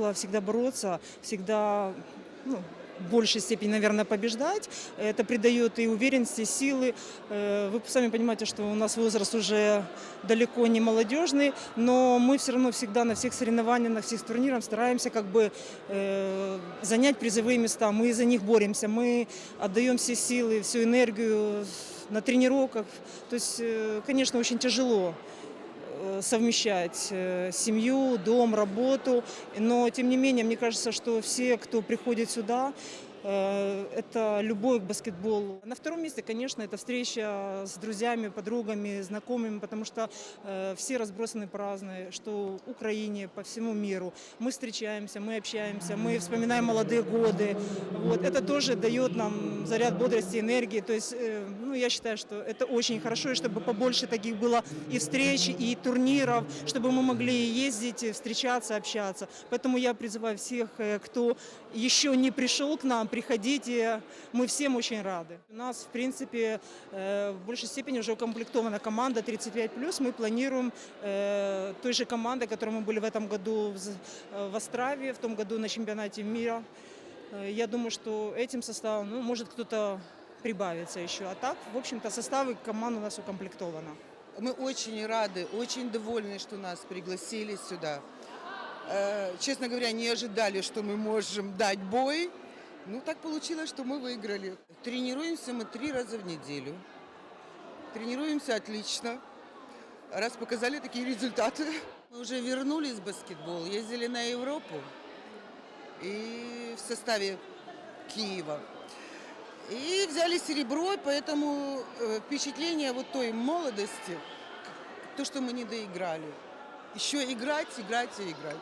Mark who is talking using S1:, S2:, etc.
S1: привыкла всегда бороться, всегда ну, в большей степени, наверное, побеждать. Это придает и уверенности, и силы. Э, Вы сами понимаете, что у нас возраст уже далеко не молодежный, но мы все равно всегда на всех соревнованиях, на всех турнирах стараемся как бы э, занять призовые места. Мы за них боремся, мы отдаем все силы, всю энергию на тренировках. То есть, э, конечно, очень тяжело совмещать э, семью, дом, работу. Но, тем не менее, мне кажется, что все, кто приходит сюда, э, это любовь к баскетболу. На втором месте, конечно, это встреча с друзьями, подругами, знакомыми, потому что э, все разбросаны по разной, что в Украине, по всему миру. Мы встречаемся, мы общаемся, мы вспоминаем молодые годы. Вот. Это тоже дает нам заряд бодрости, энергии. То есть, ну, я считаю, что это очень хорошо, и чтобы побольше таких было и встреч, и турниров, чтобы мы могли ездить, встречаться, общаться. Поэтому я призываю всех, э, кто еще не пришел к нам, приходите. Мы всем очень рады. У нас, в принципе, э, в большей степени уже укомплектована команда 35+. Мы планируем э, той же командой, которой мы были в этом году в Острове, в том году на чемпионате мира. Я думаю, что этим составом, ну, может кто-то прибавится еще. А так, в общем-то, составы команд у нас укомплектована.
S2: Мы очень рады, очень довольны, что нас пригласили сюда. Э, Честно говоря, не ожидали, что мы можем дать бой. Ну, так получилось, что мы выиграли. Тренируемся мы три раза в неделю. Тренируемся отлично. Раз показали такие результаты. Мы уже вернулись в баскетбол, ездили на Европу и в составе Киева. И взяли серебро, поэтому э, впечатление вот той молодости, то, что мы не доиграли. Еще играть, играть и играть.